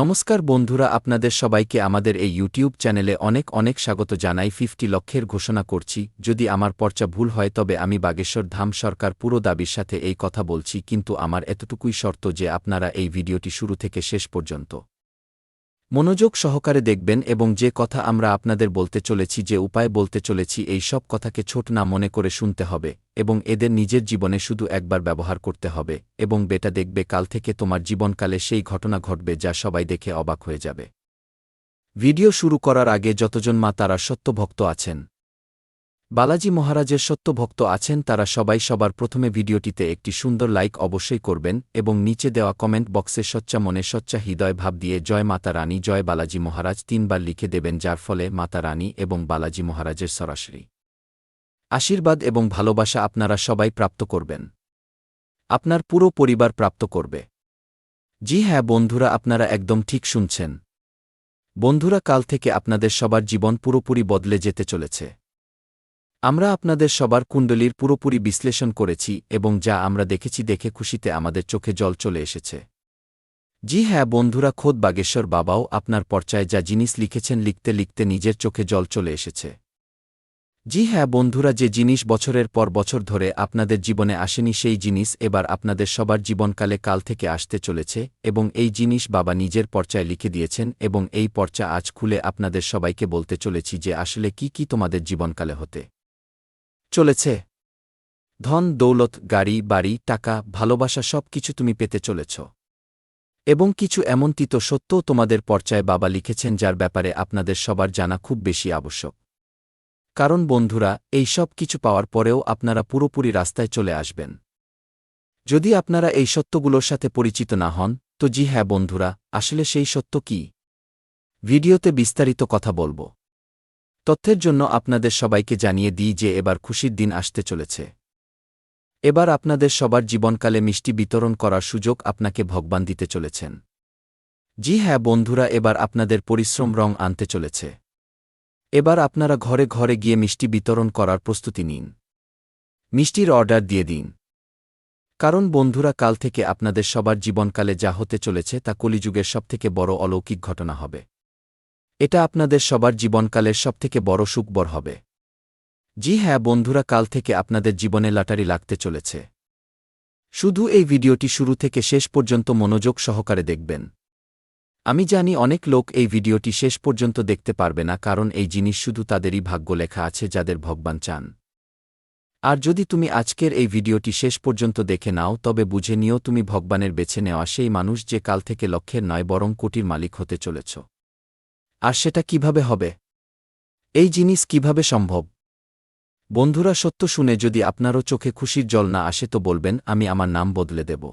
নমস্কার বন্ধুরা, আপনাদের সবাইকে আমাদের এই ইউটিউব চ্যানেলে অনেক অনেক স্বাগত জানাই। ফিফটি লক্ষের ঘোষণা করছি। যদি আমার পর্চা ভুল হয়, তবে আমি বাগেশ্বর ধাম সরকার পুরো দাবির সাথে এই কথা বলছি, কিন্তু আমার এতটুকুই শর্ত যে আপনারা এই ভিডিওটি শুরু থেকে শেষ পর্যন্ত মনোযোগ সহকারে দেখবেন এবং যে কথা আমরা আপনাদের বলতে চলেছি, যে উপায় বলতে চলেছি, এই সব কথাকে ছোট না মনে করে শুনতে হবে এবং এদের নিজের জীবনে শুধু একবার ব্যবহার করতে হবে এবং বেটা দেখবে কাল থেকে তোমার জীবনকালে সেই ঘটনা ঘটবে যা সবাই দেখে অবাক হয়ে যাবে। ভিডিও শুরু করার আগে যতজন মা তারা সত্যভক্ত আছেন। বালাজি মহারাজের সত্যভক্ত আছেন তারা সবাই সবার প্রথমে ভিডিওটিতে একটি সুন্দর লাইক অবশ্যই করবেন এবং নিচে দেওয়া কমেন্ট বক্সে সচ্চা মনে সচ্চা হৃদয় ভাব দিয়ে জয় মাতা রানী, জয় বালাজি মহারাজ তিনবার লিখে দেবেন যার ফলে মাতা রানী এবং বালাজি মহারাজের সরাসরি। আশীর্বাদ এবং ভালোবাসা আপনারা সবাই প্রাপ্ত করবেন। আপনার পুরো পরিবার প্রাপ্ত করবে। জি হ্যাঁ বন্ধুরা, আপনারা একদম ঠিক শুনছেন। বন্ধুরা, কাল থেকে আপনাদের সবার জীবন পুরোপুরি বদলে যেতে চলেছে। আমরা আপনাদের সবার কুণ্ডলীর পুরোপুরি বিশ্লেষণ করেছি এবং যা আমরা দেখেছি দেখে খুশিতে আমাদের চোখে জল চলে এসেছে। জি হ্যাঁ বন্ধুরা খোদ বাগেশ্বর বাবাও আপনার পর্চায় যা জিনিস লিখেছেন লিখতে লিখতে নিজের চোখে জল চলে এসেছে। জি হ্যাঁ বন্ধুরা যে জিনিস বছরের পর বছর ধরে আপনাদের জীবনে আসেনি সেই জিনিস এবার আপনাদের সবার জীবনকালে কাল থেকে আসতে চলেছে এবং এই জিনিস বাবা নিজের পর্চায় লিখে দিয়েছেন এবং এই পর্চা আজ খুলে আপনাদের সবাইকে বলতে চলেছি যে আসলে কি কি তোমাদের জীবনকালে হতে। চলেছে। ধন, দৌলত, গাড়ি, বাড়ি, টাকা, ভালোবাসা সব কিছু তুমি পেতে চলেছ। এবং কিছু এমন তিত সত্যও তোমাদের পর্চায় বাবা লিখেছেন যার ব্যাপারে আপনাদের সবার জানা খুব বেশি আবশ্যক। কারণ বন্ধুরা, এই সব কিছু পাওয়ার পরেও আপনারা পুরোপুরি রাস্তায় চলে আসবেন। যদি আপনারা এই সত্যগুলোর সাথে পরিচিত না হন, তো জি হ্যাঁ বন্ধুরা, আসলে সেই সত্য কি? ভিডিওতে বিস্তারিত কথা বলব। তথ্যের জন্য আপনাদের সবাইকে জানিয়ে দিই যে এবার খুশির দিন আসতে চলেছে। এবার আপনাদের সবার জীবনকালে মিষ্টি বিতরণ করার সুযোগ আপনাকে ভগবান দিতে চলেছেন। জি হ্যাঁ বন্ধুরা, এবার আপনাদের পরিশ্রম রং আনতে চলেছে। এবার আপনারা ঘরে ঘরে গিয়ে মিষ্টি বিতরণ করার প্রস্তুতি নিন। মিষ্টির অর্ডার দিয়ে দিন। কারণ বন্ধুরা, কাল থেকে আপনাদের সবার জীবনকালে যা হতে চলেছে তা কলিযুগের সবথেকে বড় অলৌকিক ঘটনা হবে। এটা আপনাদের সবার জীবনকালের সবথেকে বড় সুখবর হবে। জি হ্যাঁ বন্ধুরা, কাল থেকে আপনাদের জীবনে লাটারি লাগতে চলেছে। শুধু এই ভিডিওটি শুরু থেকে শেষ পর্যন্ত মনোযোগ সহকারে দেখবেন। আমি জানি অনেক লোক এই ভিডিওটি শেষ পর্যন্ত দেখতে পারবে না কারণ এই জিনিস শুধু তাদেরই ভাগ্য লেখা আছে যাদের ভগবান চান। আর যদি তুমি আজকের এই ভিডিওটি শেষ পর্যন্ত দেখে নাও, তবে বুঝে নিও তুমি ভগবানের বেছে নেওয়া সেই মানুষ যে কাল থেকে লক্ষ্যের নয়, বরং কোটির মালিক হতে চলেছ। আর সেটা কীভাবে হবে? এই জিনিস কীভাবে সম্ভব? বন্ধুরা, সত্য শুনে যদি আপনারও চোখে খুশির জল না আসে তো বলবেন, আমি আমার নাম বদলে দেব।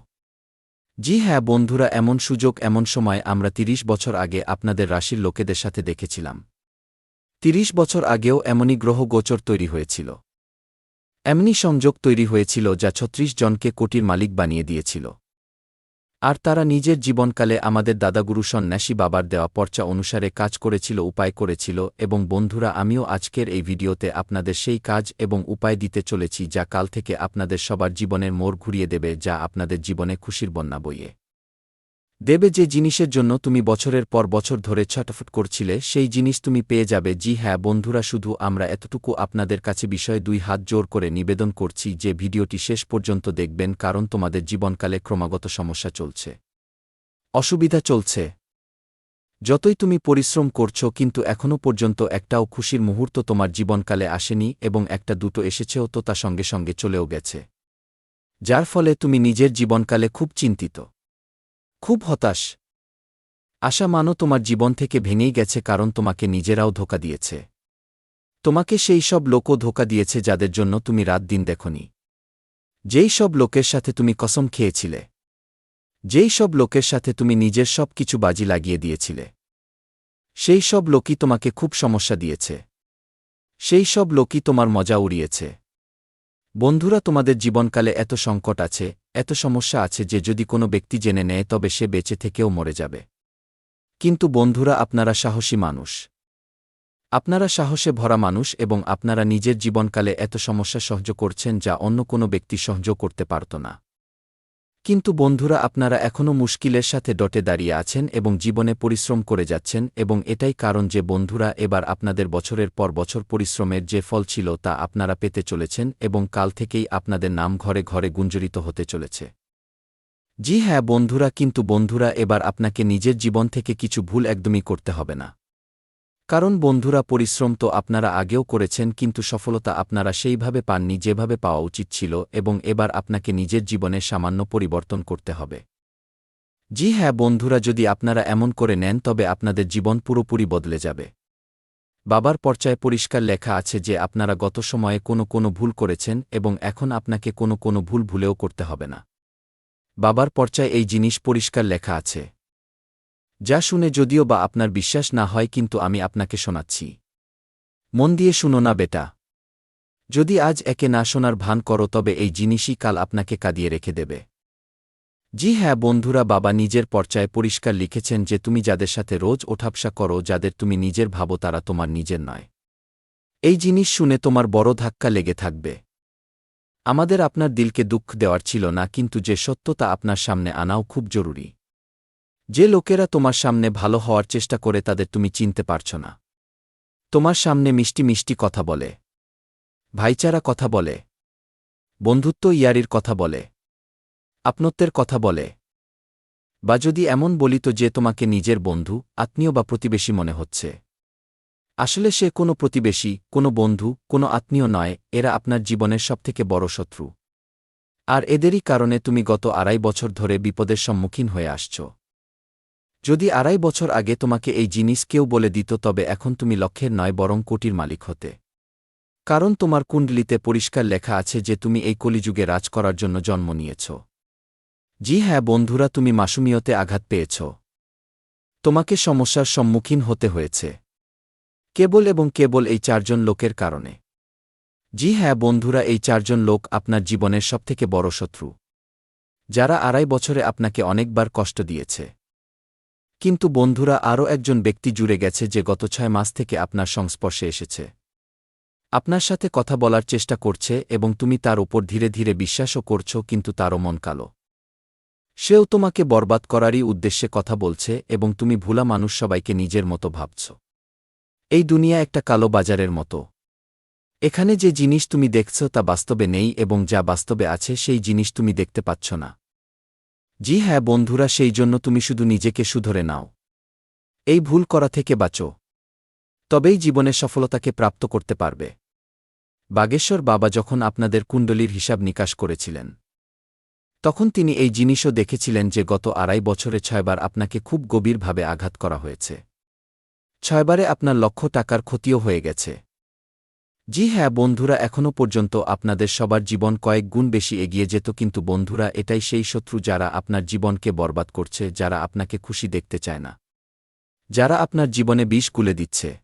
জি হ্যাঁ বন্ধুরা, এমন সুযোগ, এমন সময় আমরা তিরিশ বছর আগে আপনাদের রাশির লোকেদের সাথে দেখেছিলাম। তিরিশ বছর আগেও এমনই গ্রহ গোচর তৈরি হয়েছিল। এমনি সংযোগ তৈরি হয়েছিল যা ছত্রিশ জনকে কোটির মালিক বানিয়ে দিয়েছিল। আর তারা নিজের জীবনকালে আমাদের দাদাগুরু সন্ন্যাসী বাবার দেওয়া পর্চা অনুসারে কাজ করেছিল, উপায় করেছিল এবং বন্ধুরা আমিও আজকের এই ভিডিওতে আপনাদের সেই কাজ এবং উপায় দিতে চলেছি যা কাল থেকে আপনাদের সবার জীবনের মোড় ঘুরিয়ে দেবে যা আপনাদের জীবনে খুশির বন্যা বইয়ে। দেবে যে জিনিসের জন্য তুমি বছরের পর বছর ধরে ছটফট করছিলে, সেই জিনিস তুমি পেয়ে যাবে। জি হ্যাঁ বন্ধুরা, শুধু আমরা এতটুকু আপনাদের কাছে বিষয়ে দুই হাত জোর করে নিবেদন করছি যে ভিডিওটি শেষ পর্যন্ত দেখবেন, কারণ তোমাদের জীবনকালে ক্রমাগত সমস্যা চলছে। অসুবিধা চলছে। যতই তুমি পরিশ্রম করছ, কিন্তু এখনও পর্যন্ত একটাও খুশির মুহূর্ত তোমার জীবনকালে আসেনি এবং একটা দুটো এসেছেও তো তা সঙ্গে সঙ্গে চলেও গেছে। যার ফলে তুমি নিজের জীবনকালে খুব চিন্তিত। খুব হতাশ। আশা মানো তোমার জীবন থেকে ভেঙেই গেছে কারণ তোমাকে নিজেরাও ধোকা দিয়েছে। তোমাকে সেই সব লোকও ধোকা দিয়েছে যাদের জন্য তুমি রাত দিন দেখনি। যেই সব লোকের সাথে তুমি কসম খেয়েছিলে। যেই সব লোকের সাথে তুমি নিজের সব কিছু বাজি লাগিয়ে দিয়েছিলে। সেই সব লোকই তোমাকে খুব সমস্যা দিয়েছে। সেই সব লোকই তোমার মজা উড়িয়েছে। বন্ধুরা, তোমাদের জীবনকালে এত সংকট আছে, এত সমস্যা আছে যে যদি কোনো ব্যক্তি জেনে নেয়, তবে সে বেঁচে থেকেও মরে যাবে। কিন্তু বন্ধুরা, আপনারা সাহসী মানুষ। আপনারা সাহসে ভরা মানুষ এবং আপনারা নিজের জীবনকালে এত সমস্যা সহ্য করছেন যা অন্য কোনো ব্যক্তি সহ্য করতে পারত না। কিন্তু বন্ধুরা আপনারা এখনও মুশকিলের সাথে ডটে দাঁড়িয়ে আছেন এবং জীবনে পরিশ্রম করে যাচ্ছেন এবং এটাই কারণ যে বন্ধুরা এবার আপনাদের বছরের পর বছর পরিশ্রমের যে ফল ছিল তা আপনারা পেতে চলেছেন এবং কাল থেকেই আপনাদের নাম ঘরে ঘরে গুঞ্জরিত হতে চলেছে। জি হ্যাঁ বন্ধুরা, কিন্তু বন্ধুরা এবার আপনাকে নিজের জীবন থেকে কিছু ভুল একদমই করতে হবে না। কারণ বন্ধুরা পরিশ্রম তো আপনারা আগেও করেছেন কিন্তু সফলতা আপনারা সেইভাবে পাননি যেভাবে পাওয়া উচিত ছিল এবং এবার আপনাকে নিজের জীবনে সামান্য পরিবর্তন করতে হবে। জি হ্যাঁ বন্ধুরা যদি আপনারা এমন করে নেন তবে আপনাদের জীবন পুরোপুরি বদলে যাবে। বাবার পর্চায় পরিষ্কার লেখা আছে যে আপনারা গত সময়ে কোনো কোনো ভুল করেছেন এবং এখন আপনাকে কোনো কোনো ভুল ভুলেও করতে হবে না। বাবার পর্চায় এই জিনিস পরিষ্কার লেখা আছে। যা শুনে যদিও বা আপনার বিশ্বাস না হয় কিন্তু আমি আপনাকে শোনাচ্ছি। মন দিয়ে শুনো না বেটা। যদি আজ একে না শোনার ভান করো তবে এই জিনিসই কাল আপনাকে কাঁদিয়ে রেখে দেবে। জি হ্যাঁ বন্ধুরা বাবা নিজের পর্চায় পরিষ্কার লিখেছেন যে তুমি যাদের সাথে রোজ ওঠাপসা করো, যাদের তুমি নিজের ভাবো তারা তোমার নিজের নয়। এই জিনিস শুনে তোমার বড় ধাক্কা লেগে থাকবে। আমাদের আপনার দিলকে দুঃখ দেওয়ার ছিল না, কিন্তু যে সত্যতা আপনার সামনে আনাও খুব জরুরি। যে লোকেরা তোমার সামনে ভালো হওয়ার চেষ্টা করে তাদের তুমি চিনতে পারছ না। তোমার সামনে মিষ্টি মিষ্টি কথা বলে। ভাইচারা কথা বলে। বন্ধুত্ব ইয়ারির কথা বলে। আপনত্বের কথা বলে। বা যদি এমন বলিত যে তোমাকে নিজের বন্ধু, আত্মীয় বা প্রতিবেশী মনে হচ্ছে। আসলে সে কোনো প্রতিবেশী, কোনো বন্ধু, কোনো আত্মীয় নয়, এরা আপনার জীবনের সবথেকে বড় শত্রু। আর এদেরই কারণে তুমি গত আড়াই বছর ধরে বিপদের সম্মুখীন হয়ে আসছ। যদি আড়াই বছর আগে তোমাকে এই জিনিস কেউ বলে দিত, তবে এখন তুমি লক্ষের নয়, বরং কোটির মালিক হতে। কারণ তোমার কুণ্ডলিতে পরিষ্কার লেখা আছে যে তুমি এই কলিযুগে রাজ করার জন্য জন্ম নিয়েছ। জি হ্যাঁ বন্ধুরা, তুমি মাসুমিয়তে আঘাত পেয়েছ। তোমাকে সমস্যার সম্মুখীন হতে হয়েছে। কেবল এবং কেবল এই চারজন লোকের কারণে। জি হ্যাঁ বন্ধুরা, এই চারজন লোক আপনার জীবনের সবথেকে বড় শত্রু। যারা আড়াই বছরে আপনাকে অনেকবার কষ্ট দিয়েছে। কিন্তু বন্ধুরা, আরও একজন ব্যক্তি জুড়ে গেছে যে গত ছয় মাস থেকে আপনার সংস্পর্শে এসেছে। আপনার সাথে কথা বলার চেষ্টা করছে এবং তুমি তার উপর ধীরে ধীরে বিশ্বাসও করছ, কিন্তু তারও মন কালো। সেও তোমাকে বরবাদ করারই উদ্দেশ্যে কথা বলছে এবং তুমি ভুলা মানুষ সবাইকে নিজের মতো ভাবছ। এই দুনিয়া একটা কালো বাজারের মতো। এখানে যে জিনিস তুমি দেখছ তা বাস্তবে নেই এবং যা বাস্তবে আছে সেই জিনিস তুমি দেখতে পাচ্ছ না। জি হ্যাঁ বন্ধুরা, সেই জন্য তুমি শুধু নিজেকে সুধরে নাও। এই ভুল করা থেকে বাঁচো। তবেই জীবনে সফলতাকে প্রাপ্ত করতে পারবে। বাগেশ্বর বাবা যখন আপনাদের কুণ্ডলীর হিসাব নিকাশ করেছিলেন, তখন তিনি এই জিনিসও দেখেছিলেন যে গত আড়াই বছরে ছয়বার আপনাকে খুব গভীরভাবে আঘাত করা হয়েছে। ছয়বারে আপনার লক্ষ টাকার ক্ষতিও হয়ে গেছে। জি হ্যাঁ বন্ধুরা এখনও পর্যন্ত আপনাদের সবার জীবন কয়েক গুণ বেশি এগিয়ে যেত, কিন্তু বন্ধুরা, এটাই সেই শত্রু যারা আপনার জীবনকে বরবাদ করছে, যারা আপনাকে খুশি দেখতে চায় না। যারা আপনার জীবনে বিষ কুলে দিচ্ছে।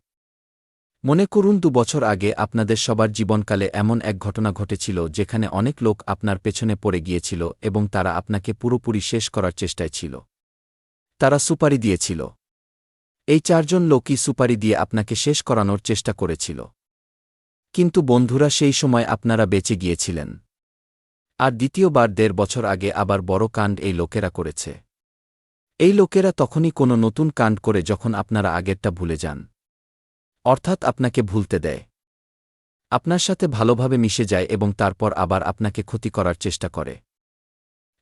মনে করুন, দু বছর আগে আপনাদের সবার জীবনকালে এমন এক ঘটনা ঘটেছিল, যেখানে অনেক লোক আপনার পেছনে পড়ে গিয়েছিল এবং তারা আপনাকে পুরোপুরি শেষ করার চেষ্টায় ছিল। তারা সুপারি দিয়েছিল। এই চারজন লোকই সুপারি দিয়ে আপনাকে শেষ করানোর চেষ্টা করেছিল। কিন্তু বন্ধুরা সেই সময় আপনারা বেঁচে গিয়েছিলেন। আর দ্বিতীয়বার দেড় বছর আগে আবার বড় কাণ্ড এই লোকেরা করেছে। এই লোকেরা তখনই কোনো নতুন কাণ্ড করে যখন আপনারা আগেরটা ভুলে যান। অর্থাৎ আপনাকে ভুলতে দেয়। আপনার সাথে ভালোভাবে মিশে যায় এবং তারপর আবার আপনাকে ক্ষতি করার চেষ্টা করে।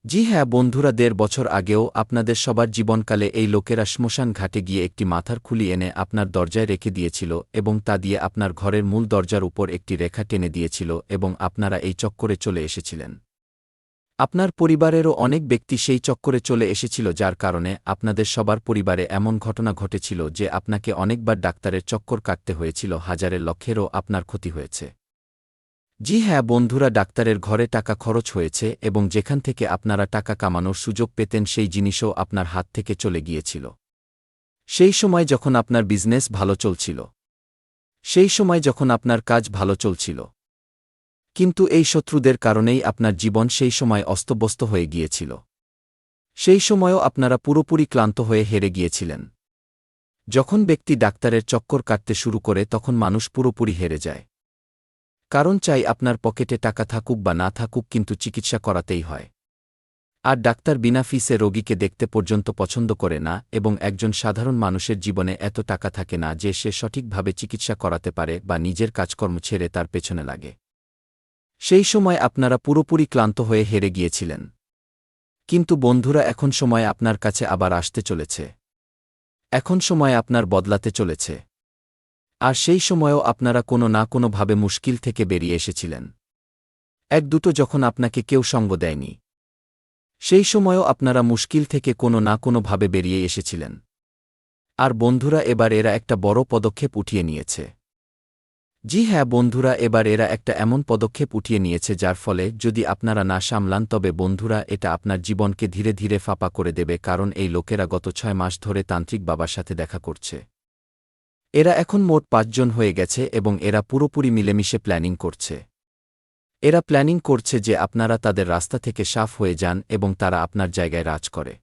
জি হ্যাঁ বন্ধুরা, দেড় বছর আগেও আপনাদের সবার জীবনকালে এই লোকেরা শ্মশান ঘাটে গিয়ে একটি মাথার খুলি এনে আপনার দরজায় রেখে দিয়েছিল এবং তা দিয়ে আপনার ঘরের মূল দরজার উপর একটি রেখা টেনে দিয়েছিল এবং আপনারা এই চক্করে চলে এসেছিলেন। আপনার পরিবারেরও অনেক ব্যক্তি সেই চক্করে চলে এসেছিল যার কারণে আপনাদের সবার পরিবারে এমন ঘটনা ঘটেছিল যে আপনাকে অনেকবার ডাক্তারের চক্কর কাটতে হয়েছিল হাজারের লক্ষেরও আপনার ক্ষতি হয়েছে। জি হ্যাঁ বন্ধুরা, ডাক্তারের ঘরে টাকা খরচ হয়েছে এবং যেখান থেকে আপনারা টাকা কামানোর সুযোগ পেতেন সেই জিনিসও আপনার হাত থেকে চলে গিয়েছিল। সেই সময় যখন আপনার বিজনেস ভালো চলছিল। সেই সময় যখন আপনার কাজ ভালো চলছিল। কিন্তু এই শত্রুদের কারণেই আপনার জীবন সেই সময় অস্তব্যস্ত হয়ে গিয়েছিল। সেই সময়ও আপনারা পুরোপুরি ক্লান্ত হয়ে হেরে গিয়েছিলেন। যখন ব্যক্তি ডাক্তারের চক্কর কাটতে শুরু করে তখন মানুষ পুরোপুরি হেরে যায়। কারণ চাই আপনার পকেটে টাকা থাকুক বা না থাকুক, কিন্তু চিকিৎসা করাতেই হয়। আর ডাক্তার বিনা ফিসে রোগীকে দেখতে পর্যন্ত পছন্দ করে না এবং একজন সাধারণ মানুষের জীবনে এত টাকা থাকে না যে সে সঠিকভাবে চিকিৎসা করাতে পারে বা নিজের কাজকর্ম ছেড়ে তার পেছনে লাগে। সেই সময় আপনারা পুরোপুরি ক্লান্ত হয়ে হেরে গিয়েছিলেন। কিন্তু বন্ধুরা, এখন সময় আপনার কাছে আবার আসতে চলেছে। এখন সময় আপনার বদলাতে চলেছে। আর সেই সময়েও আপনারা কোনো না কোনোভাবে মুশকিল থেকে বেরিয়ে এসেছিলেন। এক দুটো যখন আপনাকে কেউ সঙ্গ দেয়নি। সেই সময়ও আপনারা মুশকিল থেকে কোনো না কোনোভাবে বেরিয়ে এসেছিলেন। আর বন্ধুরা এবার এরা একটা বড় পদক্ষেপ উঠিয়ে নিয়েছে। জি হ্যাঁ বন্ধুরা এবার এরা একটা এমন পদক্ষেপ উঠিয়ে নিয়েছে যার ফলে যদি আপনারা না সামলান তবে বন্ধুরা এটা আপনার জীবনকে ধীরে ধীরে ফাঁপা করে দেবে কারণ এই লোকেরা গত ছয় মাস ধরে তান্ত্রিক বাবার সাথে দেখা করছে। এরা এখন মোট পাঁচজন হয়ে গেছে এবং এরা পুরোপুরি মিলেমিশে প্ল্যানিং করছে। এরা প্ল্যানিং করছে যে আপনারা তাদের রাস্তা থেকে সাফ হয়ে যান এবং তারা আপনার জায়গায় রাজ করে।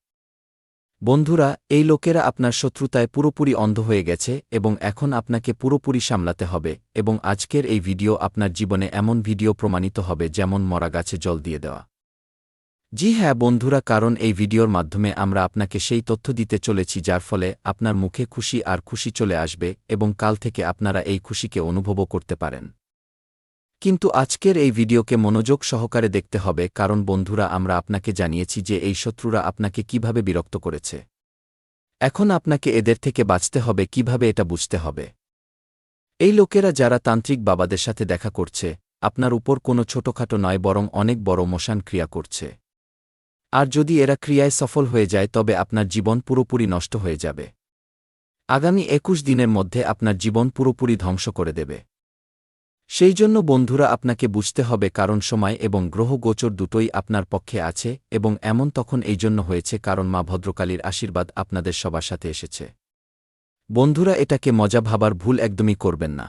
বন্ধুরা, এই লোকেরা আপনার শত্রুতায় পুরোপুরি অন্ধ হয়ে গেছে এবং এখন আপনাকে পুরোপুরি সামলাতে হবে এবং আজকের এই ভিডিও আপনার জীবনে এমন ভিডিও প্রমাণিত হবে যেমন মরা গাছে জল দিয়ে দেওয়া। জি হ্যাঁ বন্ধুরা, কারণ এই ভিডিওর মাধ্যমে আমরা আপনাকে সেই তথ্য দিতে চলেছি যার ফলে আপনার মুখে খুশি আর খুশি চলে আসবে এবং কাল থেকে আপনারা এই খুশিকে অনুভবও করতে পারেন। কিন্তু আজকের এই ভিডিওকে মনোযোগ সহকারে দেখতে হবে, কারণ বন্ধুরা, আমরা আপনাকে জানিয়েছি যে এই শত্রুরা আপনাকে কীভাবে বিরক্ত করেছে। এখন আপনাকে এদের থেকে বাঁচতে হবে, কীভাবে এটা বুঝতে হবে। এই লোকেরা যারা তান্ত্রিক বাবাদের সাথে দেখা করছে, আপনার উপর কোনো ছোটখাটো নয়, বরং অনেক বড় মশান ক্রিয়া করছে। আর যদি এরা ক্রিয়ায় সফল হয়ে যায়, তবে আপনার জীবন পুরোপুরি নষ্ট হয়ে যাবে। আগামী একুশ দিনের মধ্যে আপনার জীবন পুরোপুরি ধ্বংস করে দেবে। সেই জন্য বন্ধুরা, আপনাকে বুঝতে হবে কারণ সময় এবং গ্রহ গোচর দুটোই আপনার পক্ষে আছে এবং এমন তখন এই জন্য হয়েছে কারণ মা ভদ্রকালীর আশীর্বাদ আপনাদের সবার সাথে এসেছে। বন্ধুরা, এটাকে মজা ভাবার ভুল একদমই করবেন না।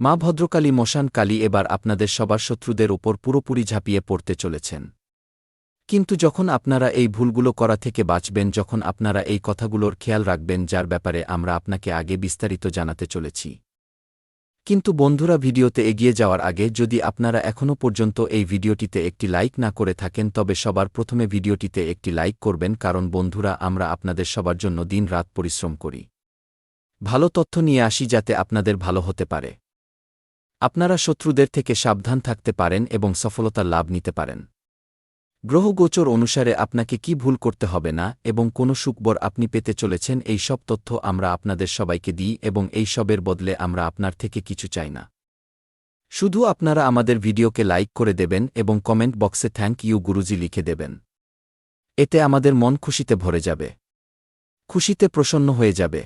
মা ভদ্রকালী মশান কালী এবার আপনাদের সবার শত্রুদের উপর পুরোপুরি ঝাঁপিয়ে পড়তে চলেছেন। কিন্তু যখন আপনারা এই ভুলগুলো করা থেকে বাঁচবেন, যখন আপনারা এই কথাগুলোর খেয়াল রাখবেন, যার ব্যাপারে আমরা আপনাকে আগে বিস্তারিত জানাতে চলেছি। কিন্তু বন্ধুরা, ভিডিওতে এগিয়ে যাওয়ার আগে, যদি আপনারা এখনও পর্যন্ত এই ভিডিওটিতে একটি লাইক না করে থাকেন, তবে সবার প্রথমে ভিডিওটিতে একটি লাইক করবেন, কারণ বন্ধুরা, আমরা আপনাদের সবার জন্য দিন রাত পরিশ্রম করি। ভালো তথ্য নিয়ে আসি যাতে আপনাদের ভালো হতে পারে। আপনারা শত্রুদের থেকে সাবধান থাকতে পারেন এবং সফলতার লাভ নিতে পারেন। গ্রহগোচর অনুসারে আপনাকে কি ভুল করতে হবে না এবং কোন সুকবর আপনি পেতে চলেছেন, এই সব তথ্য আমরা আপনাদের সবাইকে দিই এবং এই সবের বদলে আমরা আপনার থেকে কিছু চাই না। শুধু আপনারা আমাদের ভিডিওকে লাইক করে দেবেন এবং কমেন্ট বক্সে থ্যাংক ইউ গুরুজি লিখে দেবেন। এতে আমাদের মন খুশিতে ভরে যাবে। খুশিতে প্রসন্ন হয়ে যাবে।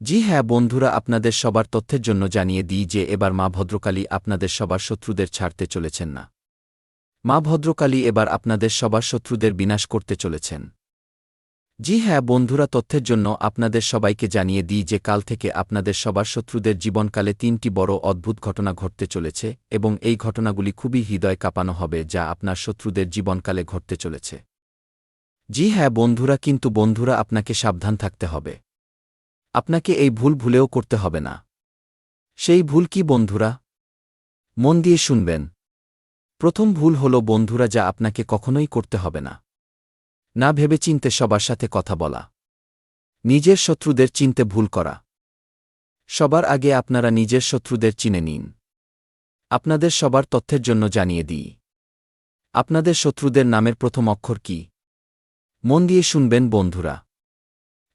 জি হ্যাঁ বন্ধুরা, আপনাদের সবার তথ্যের জন্য জানিয়ে দিই যে এবার মা ভদ্রকালী আপনাদের সবার শত্রুদের ছাড়তে চলেছেন না। মা ভদ্রকালী এবার আপনাদের সবার শত্রুদের বিনাশ করতে চলেছেন। জি হ্যাঁ বন্ধুরা, তথ্যের জন্য আপনাদের সবাইকে জানিয়ে দিই যে কাল থেকে আপনাদের সবার শত্রুদের জীবনকালে তিনটি বড় অদ্ভুত ঘটনা ঘটতে চলেছে এবং এই ঘটনাগুলি খুবই হৃদয় কাঁপানো হবে যা আপনার শত্রুদের জীবনকালে ঘটতে চলেছে। জি হ্যাঁ বন্ধুরা, কিন্তু বন্ধুরা আপনাকে সাবধান থাকতে হবে। আপনাকে এই ভুল ভুলেও করতে হবে না। সেই ভুল কি বন্ধুরা? মন দিয়ে শুনবেন। প্রথম ভুল হল বন্ধুরা যা আপনাকে কখনোই করতে হবে না। না ভেবে চিনতে সবার সাথে কথা বলা। নিজের শত্রুদের চিনতে ভুল করা। সবার আগে আপনারা নিজের শত্রুদের চিনে নিন। আপনাদের সবার তথ্যের জন্য জানিয়ে দিই। আপনাদের শত্রুদের নামের প্রথম অক্ষর কি? মন দিয়ে শুনবেন বন্ধুরা।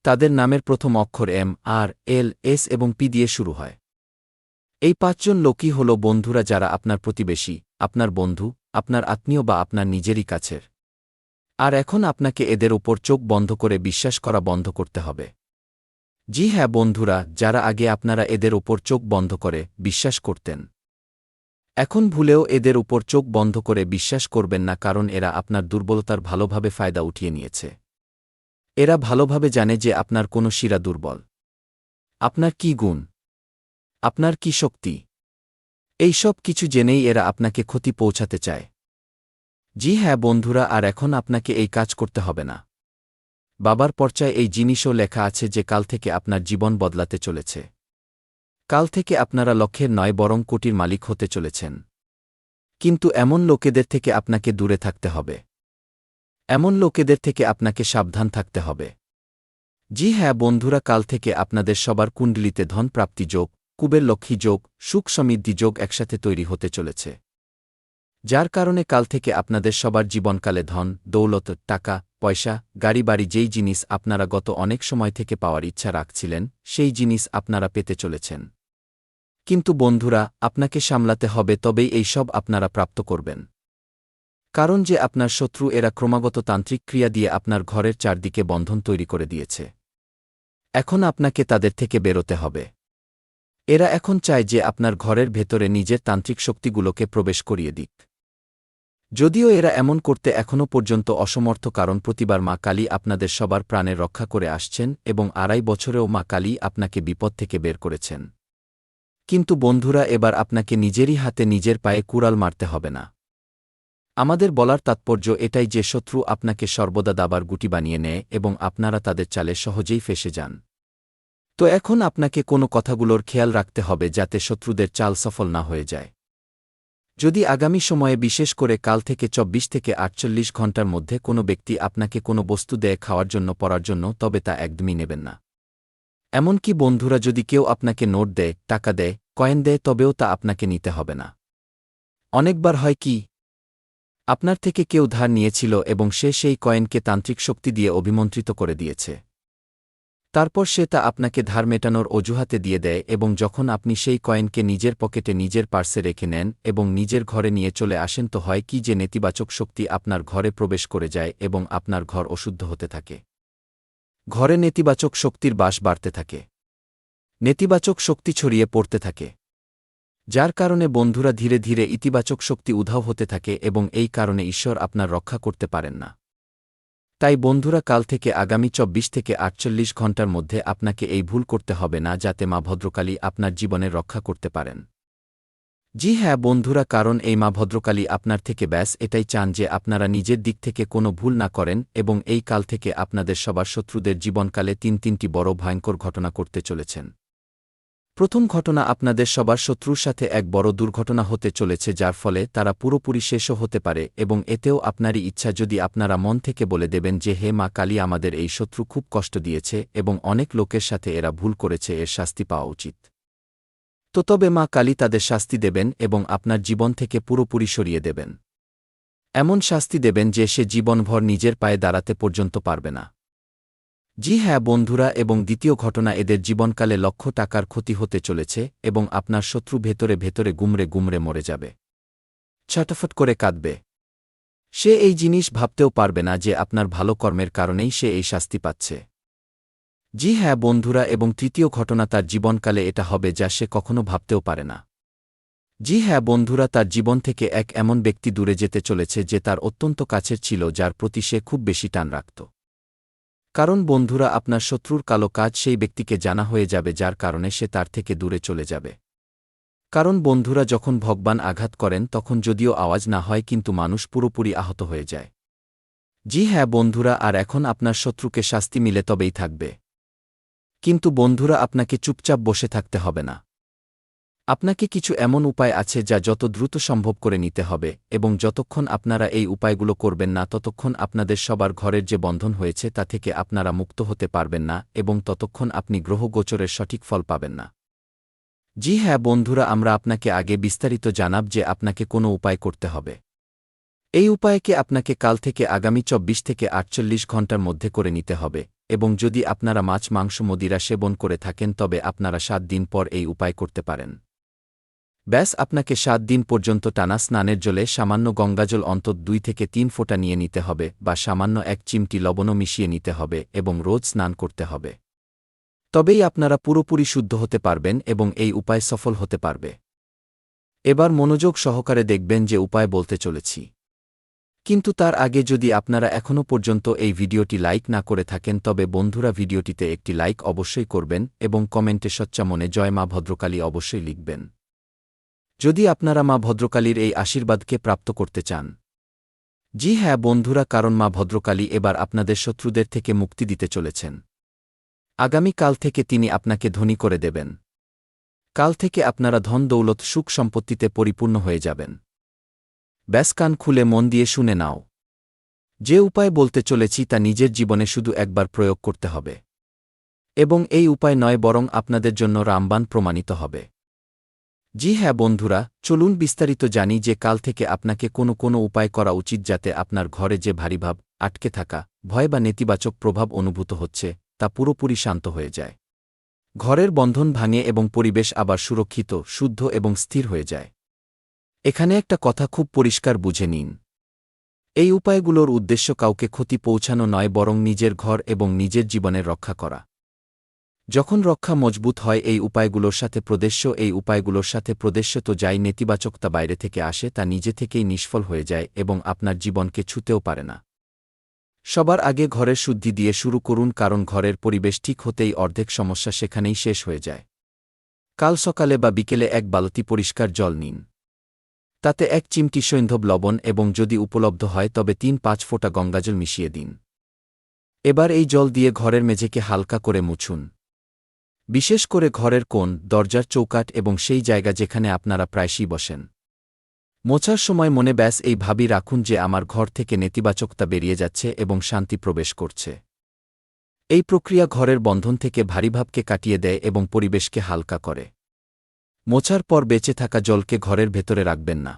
তাদের নামের প্রথম অক্ষর এম, আর, এল, এস এবং পি দিয়ে শুরু হয়। এই পাঁচজন লোকই হল বন্ধুরা যারা আপনার প্রতিবেশী। আপনার বন্ধু, আপনার আত্মীয় বা আপনার নিজেরই কাছের। আর এখন আপনাকে এদের ওপর চোখ বন্ধ করে বিশ্বাস করা বন্ধ করতে হবে। জি হ্যাঁ বন্ধুরা, যারা আগে আপনারা এদের ওপর চোখ বন্ধ করে বিশ্বাস করতেন। এখন ভুলেও এদের উপর চোখ বন্ধ করে বিশ্বাস করবেন না কারণ এরা আপনার দুর্বলতার ভালোভাবে ফায়দা উঠিয়ে নিয়েছে। এরা ভালোভাবে জানে যে আপনার কোনো শিরা দুর্বল। আপনার কি গুণ? আপনার কি শক্তি? এই সব কিছু জেনেই এরা আপনাকে ক্ষতি পৌঁছাতে চায়। জি হ্যাঁ বন্ধুরা, আর এখন আপনাকে এই কাজ করতে হবে না। বাবার পর্চায় এই জিনিসও লেখা আছে যে কাল থেকে আপনার জীবন বদলাতে চলেছে। কাল থেকে আপনারা লক্ষ্যের নয়, বরং কোটির মালিক হতে চলেছেন। কিন্তু এমন লোকেদের থেকে আপনাকে দূরে থাকতে হবে। এমন লোকেদের থেকে আপনাকে সাবধান থাকতে হবে। জি হ্যাঁ বন্ধুরা, কাল থেকে আপনাদের সবার কুণ্ডলিতে ধন প্রাপ্তি যোগ কুবের লক্ষ্মী যোগ, সুখ সমৃদ্ধি যোগ একসাথে তৈরি হতে চলেছে। যার কারণে কাল থেকে আপনাদের সবার জীবনকালে ধন, দৌলত, টাকা, পয়সা, গাড়ি বাড়ি যেই জিনিস আপনারা গত অনেক সময় থেকে পাওয়ার ইচ্ছা রাখছিলেন, সেই জিনিস আপনারা পেতে চলেছেন। কিন্তু বন্ধুরা, আপনাকে সামলাতে হবে তবেই এই সব আপনারা প্রাপ্ত করবেন। কারণ যে আপনার শত্রু এরা ক্রমাগত তান্ত্রিক ক্রিয়া দিয়ে আপনার ঘরের চারদিকে বন্ধন তৈরি করে দিয়েছে। এখন আপনাকে তাদের থেকে বেরোতে হবে। এরা এখন চায় যে আপনার ঘরের ভেতরে নিজের তান্ত্রিক শক্তিগুলোকে প্রবেশ করিয়ে দিক। যদিও এরা এমন করতে এখনও পর্যন্ত অসমর্থ কারণ প্রতিবার মা কালী আপনাদের সবার প্রাণের রক্ষা করে আসছেন এবং আড়াই বছরেও মা কালী আপনাকে বিপদ থেকে বের করেছেন। কিন্তু বন্ধুরা, এবার আপনাকে নিজেরই হাতে নিজের পায়ে কুড়াল মারতে হবে না। আমাদের বলার তাৎপর্য এটাই যে শত্রু আপনাকে সর্বদা দাবার গুটি বানিয়ে নেয় এবং আপনারা তাদের চালে সহজেই ফেসে যান। তো এখন আপনাকে কোনো কথাগুলোর খেয়াল রাখতে হবে যাতে শত্রুদের চাল সফল না হয়ে যায়। যদি আগামী সময়ে বিশেষ করে কাল থেকে ২৪ থেকে আটচল্লিশ ঘণ্টার মধ্যে কোনো ব্যক্তি আপনাকে কোনো বস্তু দেয় খাওয়ার জন্য, পড়ার জন্য, তবে তা একদমই নেবেন না। এমনকি বন্ধুরা যদি কেউ আপনাকে নোট দেয়, টাকা দেয়, কয়েন দেয়, তবেও তা আপনাকে নিতে হবে না। অনেকবার হয় কি, আপনার থেকে কেউ ধার নিয়েছিল এবং সে সেই কয়েনকে তান্ত্রিক শক্তি দিয়ে অভিমন্ত্রিত করে দিয়েছে। তারপর সে তা আপনাকে ধার মেটানোর অজুহাতে দিয়ে দেয় এবং যখন আপনি সেই কয়েনকে নিজের পকেটে নিজের পার্সে রেখে নেন এবং নিজের ঘরে নিয়ে চলে আসেন তো হয় কি যে নেতিবাচক শক্তি আপনার ঘরে প্রবেশ করে যায় এবং আপনার ঘর অশুদ্ধ হতে থাকে। ঘরে নেতিবাচক শক্তির বাস বাড়তে থাকে। নেতিবাচক শক্তি ছড়িয়ে পড়তে থাকে। যার কারণে বন্ধুরা ধীরে ধীরে ইতিবাচক শক্তি উধাও হতে থাকে এবং এই কারণে ঈশ্বর আপনার রক্ষা করতে পারেন না। তাই বন্ধুরা কাল থেকে আগামী চব্বিশ থেকে আটচল্লিশ ঘণ্টার মধ্যে আপনাকে এই ভুল করতে হবে না যাতে মা ভদ্রকালী আপনার জীবনে রক্ষা করতে পারেন। জি হ্যাঁ বন্ধুরা কারণ এই মা ভদ্রকালী আপনার থেকে ব্যাস এটাই চান যে আপনারা নিজের দিক থেকে কোনো ভুল না করেন এবং এই কাল থেকে আপনাদের সবার শত্রুদের জীবনকালে তিন তিনটি বড় ভয়ঙ্কর ঘটনা করতে চলেছেন। প্রথম ঘটনা আপনাদের সবার শত্রুর সাথে এক বড় দুর্ঘটনা হতে চলেছে যার ফলে তারা পুরোপুরি শেষও হতে পারে এবং এতেও আপনারই ইচ্ছা যদি আপনারা মন থেকে বলে দেবেন যে, হে মা কালী, আমাদের এই শত্রু খুব কষ্ট দিয়েছে এবং অনেক লোকের সাথে এরা ভুল করেছে, এর শাস্তি পাওয়া উচিত। তো তবে মা কালী তাদের শাস্তি দেবেন এবং আপনার জীবন থেকে পুরোপুরি সরিয়ে দেবেন। এমন শাস্তি দেবেন যে, সে জীবনভর নিজের পায়ে দাঁড়াতে পর্যন্ত পারবে না। জি হ্যাঁ বন্ধুরা এবং দ্বিতীয় ঘটনা এদের জীবনকালে লক্ষ টাকার ক্ষতি হতে চলেছে এবং আপনার শত্রু ভেতরে ভেতরে গুমরে গুমরে মরে যাবে। ছটফট করে কাঁদবে। সে এই জিনিস ভাবতেও পারবে না যে আপনার ভালো কর্মের কারণেই সে এই শাস্তি পাচ্ছে। জি হ্যাঁ বন্ধুরা এবং তৃতীয় ঘটনা তার জীবনকালে এটা হবে যা সে কখনো ভাবতেও পারে না। জি হ্যাঁ বন্ধুরা তার জীবন থেকে এক এমন ব্যক্তি দূরে যেতে চলেছে যে তার অত্যন্ত কাছের ছিল যার প্রতি সে খুব বেশি টান রাখত। কারণ বন্ধুরা আপনার শত্রুর কালো কাজ সেই ব্যক্তিকে জানা হয়ে যাবে যার কারণে সে তার থেকে দূরে চলে যাবে। কারণ বন্ধুরা যখন ভগবান আঘাত করেন তখন যদিও আওয়াজ না হয় কিন্তু মানুষ পুরোপুরি আহত হয়ে যায়। জি হ্যাঁ বন্ধুরা, আর এখন আপনার শত্রুকে শাস্তি মিলে তবেই থাকবে। কিন্তু বন্ধুরা আপনাকে চুপচাপ বসে থাকতে হবে না। আপনাকে কিছু এমন উপায় আছে যা যত দ্রুত সম্ভব করে নিতে হবে এবং যতক্ষণ আপনারা এই উপায়গুলো করবেন না, ততক্ষণ আপনাদের সবার ঘরের যে বন্ধন হয়েছে তা থেকে আপনারা মুক্ত হতে পারবেন না এবং ততক্ষণ আপনি গ্রহগোচরের সঠিক ফল পাবেন না। জি হ্যাঁ বন্ধুরা, আমরা আপনাকে আগে বিস্তারিত জানাব যে আপনাকে কোনো উপায় করতে হবে। এই উপায়কে আপনাকে কাল থেকে আগামী চব্বিশ থেকে আটচল্লিশ ঘণ্টার মধ্যে করে নিতে হবে এবং যদি আপনারা মাছ, মাংস, মদিরা সেবন করে থাকেন তবে আপনারা সাত দিন পর এই উপায় করতে পারেন। ব্যাস আপনাকে সাত দিন পর্যন্ত টানা স্নানের জলে সামান্য গঙ্গাজল অন্তত দুই থেকে তিন ফোঁটা নিয়ে নিতে হবে বা সামান্য এক চিমটি লবণও মিশিয়ে নিতে হবে এবং রোজ স্নান করতে হবে। তবেই আপনারা পুরোপুরি শুদ্ধ হতে পারবেন এবং এই উপায় সফল হতে পারবে। এবার মনোযোগ সহকারে দেখবেন যে উপায় বলতে চলেছি। কিন্তু তার আগে যদি আপনারা এখনও পর্যন্ত এই ভিডিওটি লাইক না করে থাকেন, তবে বন্ধুরা ভিডিওটিতে একটি লাইক অবশ্যই করবেন এবং কমেন্টে সচ্চা মনে জয় মা ভদ্রকালী অবশ্যই লিখবেন। যদি আপনারা মা ভদ্রকালীর এই আশীর্বাদকে প্রাপ্ত করতে চান। জি হ্যাঁ বন্ধুরা, কারণ মা ভদ্রকালী এবার আপনাদের শত্রুদের থেকে মুক্তি দিতে চলেছেন। আগামী কাল থেকে তিনি আপনাকে ধনী করে দেবেন। কাল থেকে আপনারা ধন, দৌলত, সুখ সম্পত্তিতে পরিপূর্ণ হয়ে যাবেন। ব্যাস, কান খুলে মন দিয়ে শুনে নাও। যে উপায় বলতে চলেছি তা নিজের জীবনে শুধু একবার প্রয়োগ করতে হবে। এবং এই উপায় নয়, বরং আপনাদের জন্য রামবান প্রমাণিত হবে। জি হ্যাঁ বন্ধুরা, চলুন বিস্তারিত জানি যে কাল থেকে আপনাকে কোনো কোনো উপায় করা উচিত যাতে আপনার ঘরে যে ভারীভাব আটকে থাকা, ভয় বা নেতিবাচক প্রভাব অনুভূত হচ্ছে, তা পুরোপুরি শান্ত হয়ে যায়। ঘরের বন্ধন ভাঙে এবং পরিবেশ আবার সুরক্ষিত, শুদ্ধ এবং স্থির হয়ে যায়। এখানে একটা কথা খুব পরিষ্কার বুঝে নিন। এই উপায়গুলোর উদ্দেশ্য কাউকে ক্ষতি পৌঁছানো নয়, বরং নিজের ঘর এবং নিজের জীবনের রক্ষা করা। যখন রক্ষা মজবুত হয়, এই উপায়গুলোর সাথে প্রদেশ্য, এই উপায়গুলোর সাথে প্রদেশ্য তো যাই, নেতিবাচকতা বাইরে থেকে আসে, তা নিজে থেকেই নিষ্ফল হয়ে যায় এবং আপনার জীবনকে ছুতেও পারে না। সবার আগে ঘরের শুদ্ধি দিয়ে শুরু করুন, কারণ ঘরের পরিবেশ ঠিক হতেই অর্ধেক সমস্যা সেখানেই শেষ হয়ে যায়। কাল সকালে বা বিকেলে এক বালতি পরিষ্কার জল নিন। তাতে এক চিমটি সৈন্ধব লবণ এবং যদি উপলব্ধ হয়, তবে তিন পাঁচ ফোঁটা গঙ্গাজল মিশিয়ে দিন। এবার এই জল দিয়ে ঘরের মেঝেকে হালকা করে মুছুন। বিশেষ করে ঘরের কোণ, দরজার চৌকাট এবং সেই জায়গা যেখানে আপনারা প্রায়শই বসেন। মোছার সময় মনে ব্যাস এই ভাবি রাখুন যে আমার ঘর থেকে নেতিবাচকতা বেরিয়ে যাচ্ছে এবং শান্তি প্রবেশ করছে। এই প্রক্রিয়া ঘরের বন্ধন থেকে ভারীভাবকে কাটিয়ে দেয় এবং পরিবেশকে হালকা করে। মোছার পর বেঁচে থাকা জলকে ঘরের ভেতরে রাখবেন না।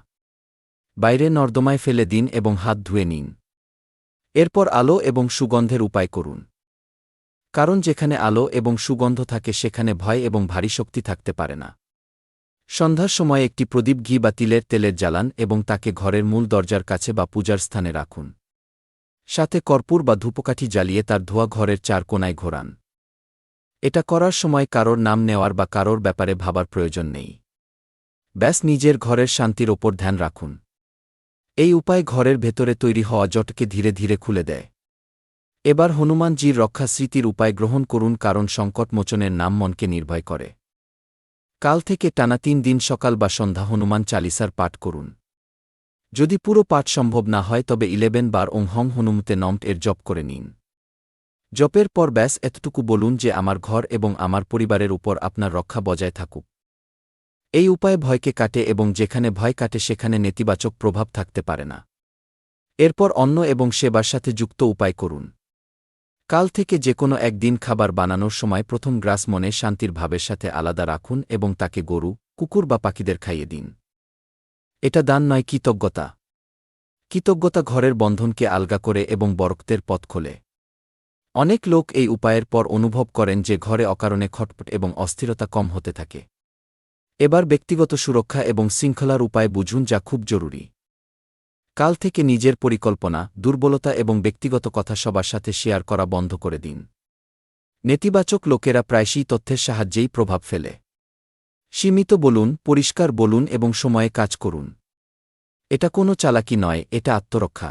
বাইরে নর্দমায় ফেলে দিন এবং হাত ধুয়ে নিন। এরপর আলো এবং সুগন্ধের উপায় করুন। কারণ যেখানে আলো এবং সুগন্ধ থাকে সেখানে ভয় এবং ভারী শক্তি থাকতে পারে না। সন্ধ্যার সময় একটি প্রদীপ ঘি বা তিলের তেলের জ্বালান এবং তাকে ঘরের মূল দরজার কাছে বা পূজার স্থানে রাখুন। সাথে কর্পূর বা ধূপকাঠি জ্বালিয়ে তার ধোয়া ঘরের চার কোনায় ঘোরান। এটা করার সময় কারোর নাম নেওয়ার বা কারোর ব্যাপারে ভাবার প্রয়োজন নেই। ব্যাস নিজের ঘরের শান্তির ওপর ধ্যান রাখুন। এই উপায় ঘরের ভেতরে তৈরি হওয়া জটকে ধীরে ধীরে খুলে দেয়। এবার হনুমানজির রক্ষা স্মৃতির উপায় গ্রহণ করুন কারণ সংকট মোচনের নাম মনকে নির্ভয় করে। কাল থেকে টানা তিন দিন সকাল বা সন্ধ্যা হনুমান চালিসার পাঠ করুন। যদি পুরো পাঠ সম্ভব না হয় তবে ইলেভেন বার ওং হং হনুমতে নমট এর জপ করে নিন। জপের পর ব্যাস এতটুকু বলুন যে আমার ঘর এবং আমার পরিবারের উপর আপনার রক্ষা বজায় থাকুক। এই উপায় ভয়কে কাটে এবং যেখানে ভয় কাটে সেখানে নেতিবাচক প্রভাব থাকতে পারে না। এরপর অন্য এবং সেবার সাথে যুক্ত উপায় করুন। কাল থেকে যে কোনো একদিন খাবার বানানোর সময় প্রথম গ্রাস মনে শান্তির ভাবের সাথে আলাদা রাখুন এবং তাকে গরু, কুকুর বা পাখিদের খাইয়ে দিন। এটা দান নয় কৃতজ্ঞতা। কৃতজ্ঞতা ঘরের বন্ধনকে আলগা করে এবং বরক্তের পথ খোলে। অনেক লোক এই উপায়ের পর অনুভব করেন যে ঘরে অকারণে খটপট এবং অস্থিরতা কম হতে থাকে। এবার ব্যক্তিগত সুরক্ষা এবং শৃঙ্খলার উপায় বুঝুন যা খুব জরুরি। কাল থেকে নিজের পরিকল্পনা, দুর্বলতা এবং ব্যক্তিগত কথা সবার সাথে শেয়ার করা বন্ধ করে দিন। নেতিবাচক লোকেরা প্রায়শই তথ্যের সাহায্যেই প্রভাব ফেলে। সীমিত বলুন, পরিষ্কার বলুন এবং সময়ে কাজ করুন। এটা কোনো চালাকি নয়, এটা আত্মরক্ষা।